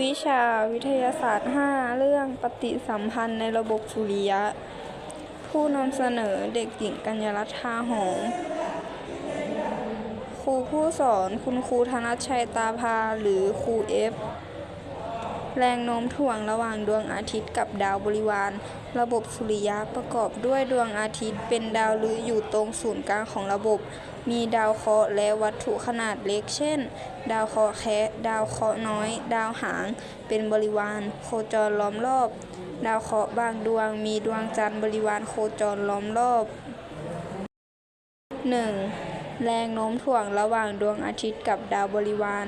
วิชาวิทยาศาสตร์ 5 เรื่องปฏิสัมพันธ์ในระบบสุริยะ ผู้นำเสนอเด็กหญิงกัญญรัตน์ทาหอมครูผู้สอนคุณครูธนชชัยตาพาหรือครูเอฟ แรงโน้มถ่วงระหว่างดวงอาทิตย์กับดาวบริวาร ระบบสุริยะประกอบด้วยดวงอาทิตย์เป็นดาวฤกษ์อยู่ตรงศูนย์กลางของระบบ มีดาวเคราะห์และวัตถุขนาดเล็ก เช่น ดาวเคราะห์แคะ ดาวเคราะห์น้อย ดาวหาง เป็นบริวาร โคจรล้อมรอบ ดาวเคราะห์บางดวงมีดวงจันทร์บริวารโคจรล้อมรอบ 1. แรงโน้มถ่วงระหว่างดวงอาทิตย์กับดาวบริวาร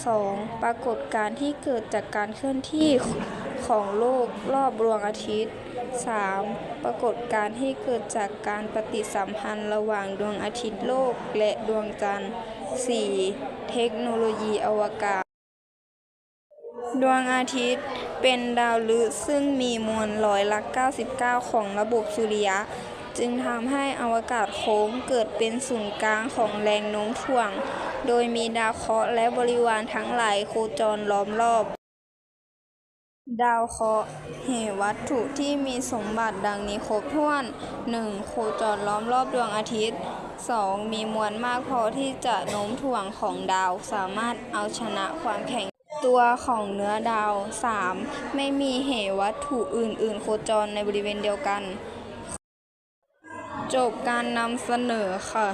2. ปรากฏการณ์ที่เกิดจากการเคลื่อนที่ของโลกรอบดวงอาทิตย์ 3. ปรากฏการณ์ที่เกิดจากการปฏิสัมพันธ์ระหว่างดวงอาทิตย์โลกและดวงจันทร์ 4. เทคโนโลยีอวกาศ ดวงอาทิตย์เป็นดาวฤกษ์ซึ่งมีมวลร้อยละ 99 ของระบบสุริยะ จึงทำให้อวกาศโค้งเกิดเป็นศูนย์กลางของแรงโน้มถ่วง โดยมีดาวเคราะห์และบริวารทั้งหลายโคจรล้อมรอบ ดาวเคราะห์เหวัตถุที่มีสมบัติดังนี้ครบถ้วน 1. โคจรล้อมรอบดวงอาทิตย์ 2. มีมวลมากพอที่จะโน้มถ่วงของดาวสามารถเอาชนะความแข็งตัวของเนื้อดาว 3. ไม่มีเหวัตถุอื่น ๆ โคจรในบริเวณเดียวกัน จบการนำเสนอค่ะ